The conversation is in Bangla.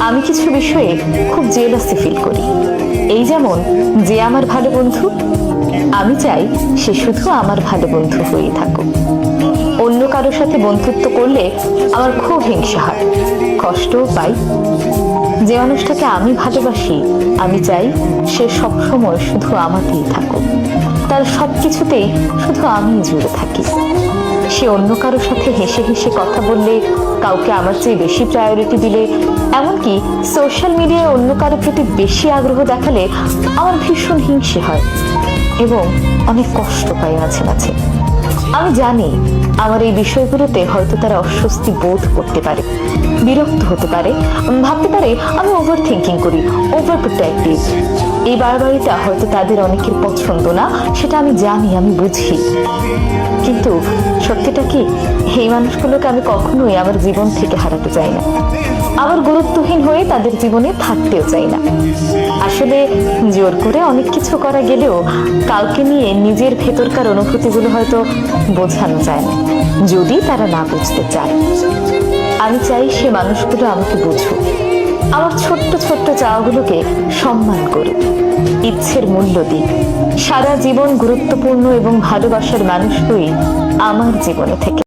আমি কিছু বিষয়ে খুব জেলাসি ফিল করি। এই যেমন যে আমার ভালো বন্ধু, আমি চাই সে শুধু আমার ভালো বন্ধু হয়ে থাকুক। অন্য কারোর সাথে বন্ধুত্ব করলে আমার খুব হিংসা হয়, কষ্টও পাই। যে মানুষটাকে আমি ভালোবাসি, আমি চাই সে সবসময় শুধু আমাকেই থাকুক। তার সব কিছুতেই শুধু আমি জুড়ে থাকি। সে অন্য কারোর সাথে হেসে হেসে কথা বললে কাউকে আমার চেয়ে বেশি প্রায়োরিটি দিলে এমনকি সোশ্যাল মিডিয়ায় অন্য কারোর প্রতি বেশি আগ্রহ দেখালে আমার ভীষণ হিংসে হয় এবং অনেক কষ্ট পাই মাঝে মাঝে। আমি জানি আমার এই বিষয়গুলোতে হয়তো তারা অস্বস্তি বোধ করতে পারে, বিরক্ত হতে পারে ভাবতে পারে আমি ওভার থিঙ্কিং করি ওভার প্রোটেক্টিভ এই বারবারিতা হয়তো তাদের অনেকের পছন্দ না, সেটা আমি জানি, আমি বুঝি। কিন্তু সত্যিটা কি, এই মানুষগুলোকে আমি কখনোই আমার জীবন থেকে হারাতে চাই না। আমার গুরুত্বহীন হয়ে তাদের জীবনে থাকতেও চাই না। আসলে জোর করে অনেক কিছু করা গেলেও কাউকে নিয়ে নিজের ভেতরকার অনুভূতিগুলো হয়তো বোঝানো যায় না, যদি তারা না বুঝতে চায়। আমি চাই সে মানুষগুলো আমাকে বুঝুক। আমার ছোট্ট ছোট্ট চাওয়াগুলোকে সম্মান করুক, ইচ্ছের মূল্য দিক। সারা জীবন গুরুত্বপূর্ণ এবং ভালোবাসার মানুষগুলোই আমার জীবনে থেকে